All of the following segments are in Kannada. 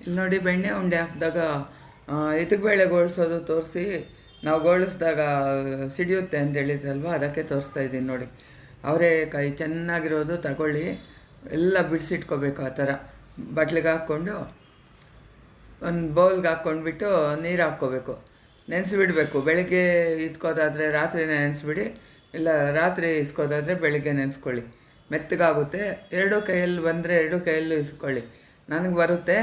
ಇಲ್ಲಿ ನೋಡಿ ಬೆಣ್ಣೆ ಉಂಡೆ ಹಾಕಿದಾಗ ಇದಕ್ಕೆ ಬೇಳೆ ಗೋಳಿಸೋದು ತೋರಿಸಿ, ನಾವು ಗೋಳಿಸಿದಾಗ ಸಿಡಿಯುತ್ತೆ ಅಂತ ಹೇಳಿದ್ರಲ್ವ, ಅದಕ್ಕೆ ತೋರಿಸ್ತಾ ಇದ್ದೀನಿ ನೋಡಿ. ಅವರೇಕಾಯಿ ಚೆನ್ನಾಗಿರೋದು ತಗೊಳ್ಳಿ, ಎಲ್ಲ ಬಿಡಿಸಿಟ್ಕೋಬೇಕು ಆ ಥರ. ಬಟ್ಲಿಗೆ ಹಾಕ್ಕೊಂಡು, ಒಂದು ಬೌಲ್ಗೆ ಹಾಕ್ಕೊಂಡ್ಬಿಟ್ಟು ನೀರು ಹಾಕ್ಕೋಬೇಕು. ನೆನೆಸಿಬಿಡಬೇಕು, ಬೆಳಿಗ್ಗೆ ಇಸ್ಕೋದಾದರೆ ರಾತ್ರಿ ನೆನೆಸ್ಬಿಡಿ, ಇಲ್ಲ ರಾತ್ರಿ ಇಸ್ಕೋದಾದರೆ ಬೆಳಗ್ಗೆ ನೆನೆಸ್ಕೊಳ್ಳಿ. ಮೆತ್ತಗಾಗುತ್ತೆ, ಎರಡು ಕೈಯಲ್ಲಿ ಬಂದರೆ ಎರಡು ಕೈಯಲ್ಲೂ ಇಸ್ಕೊಳ್ಳಿ. ನನಗೆ ಬರುತ್ತೆ.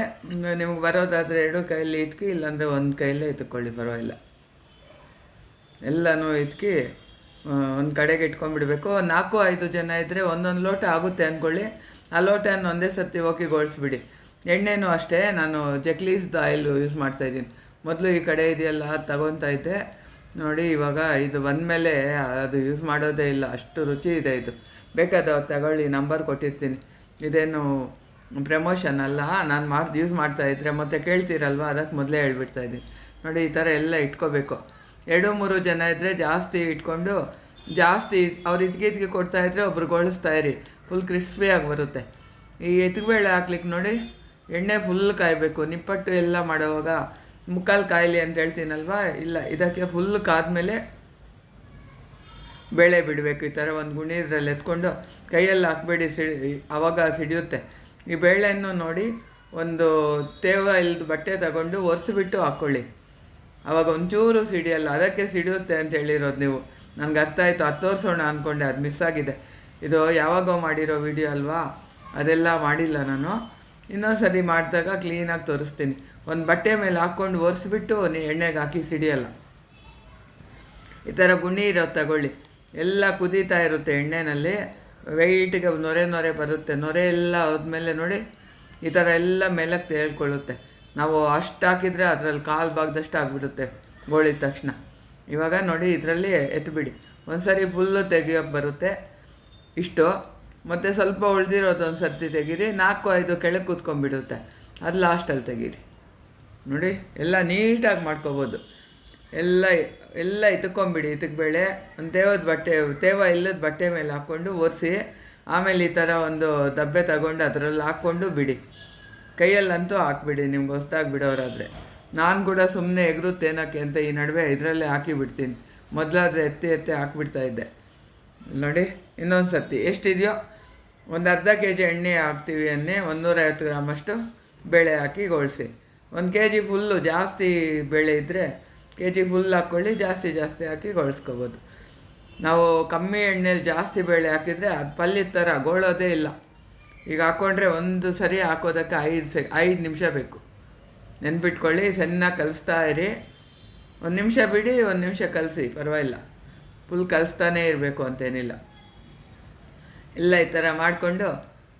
ನಿಮ್ಗೆ ಬರೋದಾದರೆ ಎರಡು ಕೈಯಲ್ಲಿ ಇದ್ಕಿ ಇಲ್ಲಾಂದರೆ ಒಂದು ಕೈಯಲ್ಲೇ ಎತ್ಕೊಳ್ಳಿ ಪರವಾಗಿಲ್ಲ. ಎಲ್ಲನೂ ಇದ್ಕಿ ಒಂದು ಕಡೆಗೆ ಇಟ್ಕೊಂಡ್ಬಿಡ್ಬೇಕು. ನಾಲ್ಕು, ಐದು ಜನ ಇದ್ದರೆ ಒಂದೊಂದು ಲೋಟ ಆಗುತ್ತೆ ಅಂದ್ಕೊಳ್ಳಿ ಆ ಲೋಟನ ಒಂದೇ ಸರ್ತಿ ಹೋಗಿ ಗೋಳಿಸ್ಬಿಡಿ. ಎಣ್ಣೆನೂ ಅಷ್ಟೇ, ನಾನು ಜಕ್ಲೀಸ್ದು ಆಯಿಲ್ ಯೂಸ್ ಮಾಡ್ತಾಯಿದ್ದೀನಿ ಮೊದಲು ಈ ಕಡೆ ಇದೆಯಲ್ಲ ತಗೊತಾ ಇದ್ದೆ. ನೋಡಿ, ಇವಾಗ ಇದು ಬಂದಮೇಲೆ ಅದು ಯೂಸ್ ಮಾಡೋದೇ ಇಲ್ಲ. ಅಷ್ಟು ರುಚಿ ಇದೆ ಇದು. ಬೇಕಾದವ್ರು ತಗೊಳ್ಳಿ, ನಂಬರ್ ಕೊಟ್ಟಿರ್ತೀನಿ. ಇದೇನು ಪ್ರಮೋಷನ್ ಅಲ್ಲ, ನಾನು ಮಾಡಿ ಯೂಸ್ ಮಾಡ್ತಾಯಿದ್ರೆ ಮತ್ತೆ ಕೇಳ್ತೀರಲ್ವ? ಅದಕ್ಕೆ ಮೊದಲೇ ಹೇಳ್ಬಿಡ್ತಾ ಇದ್ದೀನಿ. ನೋಡಿ, ಈ ಥರ ಎಲ್ಲ ಇಟ್ಕೋಬೇಕು. ಎರಡು, ಮೂರು ಜನ ಇದ್ದರೆ ಜಾಸ್ತಿ ಇಟ್ಕೊಂಡು, ಜಾಸ್ತಿ ಅವ್ರು ಇದ್ಗೆ ಕೊಡ್ತಾ ಇದ್ದರೆ ಒಬ್ರು ಗೋಳಿಸ್ತಾ ಇರಿ. ಫುಲ್ ಕ್ರಿಸ್ಪಿಯಾಗಿ ಬರುತ್ತೆ. ಈ ಎತ್ಬೇಳೆ ಹಾಕ್ಲಿಕ್ಕೆ ನೋಡಿ, ಎಣ್ಣೆ ಫುಲ್ ಕಾಯಬೇಕು. ನಿಪ್ಪಟ್ಟು ಎಲ್ಲ ಮಾಡೋವಾಗ ಮುಕ್ಕಾಲು ಕಾಯಲಿ ಅಂತ ಹೇಳ್ತೀನಲ್ವ? ಇಲ್ಲ, ಇದಕ್ಕೆ ಫುಲ್ ಕಾದ್ಮೇಲೆ ಬೇಳೆ ಬಿಡಬೇಕು. ಈ ಥರ ಒಂದು ಗುಣಿದ್ರಲ್ಲಿ ಎತ್ಕೊಂಡು ಕೈಯಲ್ಲಿ ಹಾಕ್ಬೇಡಿ, ಸಿಡಿ, ಅವಾಗ ಸಿಡಿಯುತ್ತೆ. ಈ ಬೇಳೆಯನ್ನು ನೋಡಿ ಒಂದು ತೇವ ಇಲ್ದ ಬಟ್ಟೆ ತಗೊಂಡು ಒರೆಸಿಬಿಟ್ಟು ಹಾಕ್ಕೊಳ್ಳಿ ಅವಾಗ ಒಂಚೂರು ಸಿಡಿಯಲ್ಲ, ಅದಕ್ಕೆ ಸಿಡಿಯುತ್ತೆ ಅಂತ ಹೇಳಿರೋದು ನೀವು. ನನಗೆ ಅರ್ಥ ಆಯಿತು, ಅದು ತೋರಿಸೋಣ ಅಂದ್ಕೊಂಡೆ ಅದು ಮಿಸ್ ಆಗಿದೆ. ಇದು ಯಾವಾಗೋ ಮಾಡಿರೋ ವಿಡಿಯೋ ಅಲ್ವಾ? ಅದೆಲ್ಲ ಮಾಡಿಲ್ಲ ನಾನು. ಇನ್ನೊಂದು ಸರಿ ಮಾಡಿದಾಗ ಕ್ಲೀನಾಗಿ ತೋರಿಸ್ತೀನಿ. ಒಂದು ಬಟ್ಟೆ ಮೇಲೆ ಹಾಕ್ಕೊಂಡು ಒರೆಸಿಬಿಟ್ಟು ನೀ ಎಣ್ಣೆಗೆ ಹಾಕಿ ಸಿಡಿಯಲ್ಲ. ಈ ಥರ ಗುಣಿ ಇರೋದು ತಗೊಳ್ಳಿ. ಎಲ್ಲ ಕುದೀತಾ ಇರುತ್ತೆ ಎಣ್ಣೆನಲ್ಲಿ. ವೆಯ್ಟಿಗೆ ನೊರೆ ನೊರೆ ಬರುತ್ತೆ. ನೊರೆ ಎಲ್ಲ ಹೋದ್ಮೇಲೆ ನೋಡಿ, ಈ ಥರ ಎಲ್ಲ ಮೇಲಕ್ಕೆ ತೇಳ್ಕೊಳ್ಳುತ್ತೆ. ನಾವು ಅಷ್ಟು ಹಾಕಿದರೆ ಅದರಲ್ಲಿ ಕಾಲು ಭಾಗದಷ್ಟು ಆಗಿಬಿಡುತ್ತೆ ಗೋಳಿದ ತಕ್ಷಣ. ಇವಾಗ ನೋಡಿ ಇದರಲ್ಲಿ ಎತ್ಬಿಡಿ. ಒಂದು ಸರಿ ಫುಲ್ಲು ತೆಗಿಯೋಕ್ಕೆ ಬರುತ್ತೆ. ಇಷ್ಟು. ಮತ್ತು ಸ್ವಲ್ಪ ಉಳಿದಿರೋದು ಒಂದು ಸರ್ತಿ ತೆಗೀರಿ, ನಾಲ್ಕು ಐದು ಕೆಳಗೆ ಕೂತ್ಕೊಂಡ್ಬಿಡುತ್ತೆ. ಅದು ಲಾಸ್ಟಲ್ಲಿ ತೆಗೀರಿ. ನೋಡಿ, ಎಲ್ಲ ನೀಟಾಗಿ ಮಾಡ್ಕೋಬೋದು. ಎಲ್ಲ ಎಲ್ಲ ಇತ್ಕೊಂಬಿಡಿ ಬೇಳೆ. ಒಂದು ತೇವದ ಬಟ್ಟೆ, ತೇವ ಇಲ್ಲದ ಬಟ್ಟೆ ಮೇಲೆ ಹಾಕ್ಕೊಂಡು ಒರೆಸಿ, ಆಮೇಲೆ ಈ ಥರ ಒಂದು ದಬ್ಬೆ ತಗೊಂಡು ಅದರಲ್ಲಿ ಹಾಕ್ಕೊಂಡು ಬಿಡಿ. ಕೈಯಲ್ಲಂತೂ ಹಾಕ್ಬಿಡಿ, ನಿಮ್ಗೆ ಹೊಸ್ದಾಗಿ ಬಿಡೋರಾದರೆ. ನಾನು ಕೂಡ ಸುಮ್ಮನೆ ಎಗರುತ್ತೇನಕ್ಕೆ ಅಂತ ಈ ನಡುವೆ ಇದರಲ್ಲೇ ಹಾಕಿ ಬಿಡ್ತೀನಿ. ಮೊದಲಾದರೆ ಎತ್ತಿ ಎತ್ತಿ ಹಾಕ್ಬಿಡ್ತಾ ಇದ್ದೆ. ನೋಡಿ ಇನ್ನೊಂದು ಸರ್ತಿ ಎಷ್ಟಿದೆಯೋ? ಒಂದು ಅರ್ಧ ಕೆ ಜಿ ಎಣ್ಣೆ ಹಾಕ್ತೀವಿ ಅನ್ನೆ ಒಂದೂರೈವತ್ತು ಗ್ರಾಮಷ್ಟು ಬೇಳೆ ಹಾಕಿ ಗೋಳಿಸಿ. ಒಂದು ಕೆ ಜಿ ಫುಲ್ಲು ಜಾಸ್ತಿ ಬೇಳೆ ಇದ್ದರೆ ಕೆ ಜಿ ಫುಲ್ ಹಾಕ್ಕೊಳ್ಳಿ, ಜಾಸ್ತಿ ಜಾಸ್ತಿ ಹಾಕಿ ಗೊಳಿಸ್ಕೋಬೋದು. ನಾವು ಕಮ್ಮಿ ಎಣ್ಣೆಲಿ ಜಾಸ್ತಿ ಬೇಳೆ ಹಾಕಿದರೆ ಅದು ಪಲ್ಯದ ಥರ ಗೋಳೋದೇ ಇಲ್ಲ. ಈಗ ಹಾಕ್ಕೊಂಡ್ರೆ ಒಂದು ಸರಿ ಹಾಕೋದಕ್ಕೆ ಐದು ಸೆ, ಐದು ನಿಮಿಷ ಬೇಕು. ನೆನ್ಪಿಟ್ಕೊಳ್ಳಿ, ಸಣ್ಣ ಕಲಿಸ್ತಾ ಇರಿ. ಒಂದು ನಿಮಿಷ ಬಿಡಿ, ಒಂದು ನಿಮಿಷ ಕಲಸಿ, ಪರವಾಗಿಲ್ಲ. ಫುಲ್ ಕಲಿಸ್ತಾನೇ ಇರಬೇಕು ಅಂತೇನಿಲ್ಲ. ಎಲ್ಲ ಈ ಥರ ಮಾಡಿಕೊಂಡು,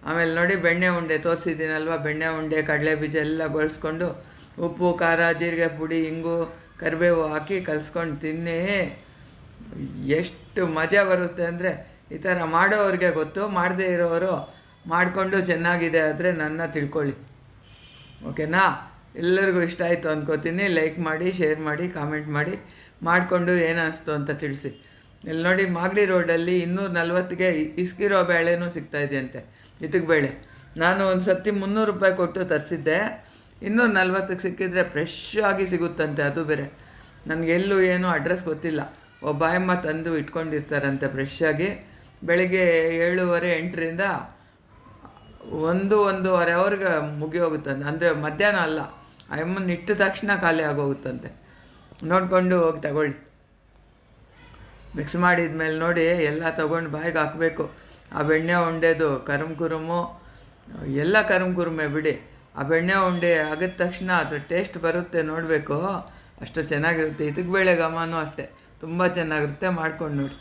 ಆಮೇಲೆ ನೋಡಿ ಬೆಣ್ಣೆ ಉಂಡೆ ತೋರಿಸಿದ್ದೀನಲ್ವ? ಬೆಣ್ಣೆ ಉಂಡೆ ಕಡಲೆ ಬೀಜ ಎಲ್ಲ ಬಳಸ್ಕೊಂಡು ಉಪ್ಪು, ಖಾರ ಜೀರಿಗೆ ಪುಡಿ ಹಿಂಗು ಕರಿಬೇವು ಹಾಕಿ ಕಲಿಸ್ಕೊಂಡು ತಿನ್ನಿ ಎಷ್ಟು ಮಜಾ ಬರುತ್ತೆ ಅಂದರೆ ಈ ಥರ ಮಾಡೋವ್ರಿಗೆ ಗೊತ್ತು, ಮಾಡದೇ ಇರೋರು ಮಾಡಿಕೊಂಡು ಚೆನ್ನಾಗಿದೆ ಆದರೆ ನನ್ನ ತಿಳ್ಕೊಳ್ಳಿ. ಓಕೆನಾ? ಎಲ್ಲರಿಗೂ ಇಷ್ಟ ಆಯಿತು ಅಂದ್ಕೋತೀನಿ ಲೈಕ್ ಮಾಡಿ, ಶೇರ್ ಮಾಡಿ, ಕಾಮೆಂಟ್ ಮಾಡಿ. ಮಾಡಿಕೊಂಡು ಏನಿಸ್ತು ಅಂತ ತಿಳಿಸಿ. ಇಲ್ಲಿ ನೋಡಿ, ಮಾಗಡಿ ರೋಡಲ್ಲಿ ಇನ್ನೂರ ನಲ್ವತ್ತಿಗೆ ಇಸ್ಕಿರೋ ಬೇಳೆನೂ ಸಿಗ್ತಾಯಿದೆಯಂತೆ ಇದಕ್ಕೆ ಬೇಳೆ. ನಾನು ಒಂದು ಸರ್ತಿ ಮುನ್ನೂರು ರೂಪಾಯಿ ಕೊಟ್ಟು ತರಿಸಿದ್ದೆ. ಇನ್ನೂರ ನಲ್ವತ್ತಕ್ಕೆ ಸಿಕ್ಕಿದ್ರೆ ಫ್ರೆಶ್ ಆಗಿ ಸಿಗುತ್ತಂತೆ, ಅದು ಬೇರೆ. ನನಗೆಲ್ಲೂ ಏನೂ ಅಡ್ರೆಸ್ ಗೊತ್ತಿಲ್ಲ. ಒಬ್ಬ ಅಮ್ಮ ತಂದು ಇಟ್ಕೊಂಡಿರ್ತಾರಂತೆ ಫ್ರೆಶ್ ಆಗಿ. ಬೆಳಿಗ್ಗೆ ಏಳುವರೆ ಎಂಟರಿಂದ ಒಂದು, ಒಂದೂವರೆ ಅವ್ರಿಗೆ ಮುಗಿ ಹೋಗುತ್ತಂತೆ. ಅಂದರೆ ಮಧ್ಯಾಹ್ನ ಅಲ್ಲ, ಅಮ್ಮನ ಇಟ್ಟ ತಕ್ಷಣ ಖಾಲಿ ಆಗೋಗುತ್ತಂತೆ ನೋಡಿಕೊಂಡು ಹೋಗಿ ತಗೊಳ್ಳಿ. ಮಿಕ್ಸ್ ಮಾಡಿದ ಮೇಲೆ ನೋಡಿ, ಎಲ್ಲ ತೊಗೊಂಡು ಬಾಯಿಗೆ ಹಾಕಬೇಕು. ಆ ಬೆಣ್ಣೆ ಉಂಡೆದು, ಕರುಮ್ ಕುರುಮು, ಎಲ್ಲ ಕರುಮ್ ಕುರುಮೆ ಬಿಡಿ. ಆ ಬೆಣ್ಣೆ ಉಂಡೆ ಆಗಿದ ತಕ್ಷಣ ಅದ್ರ ಟೇಸ್ಟ್ ಬರುತ್ತೆ ನೋಡಬೇಕು. ಅಷ್ಟು ಚೆನ್ನಾಗಿರುತ್ತೆ. ಇದಕ್ಕೆ ಬೇಳೆ ಘಮನೂ ಅಷ್ಟೇ. ತುಂಬ ಚೆನ್ನಾಗಿರುತ್ತೆ. ಮಾಡ್ಕೊಂಡು ನೋಡಿ.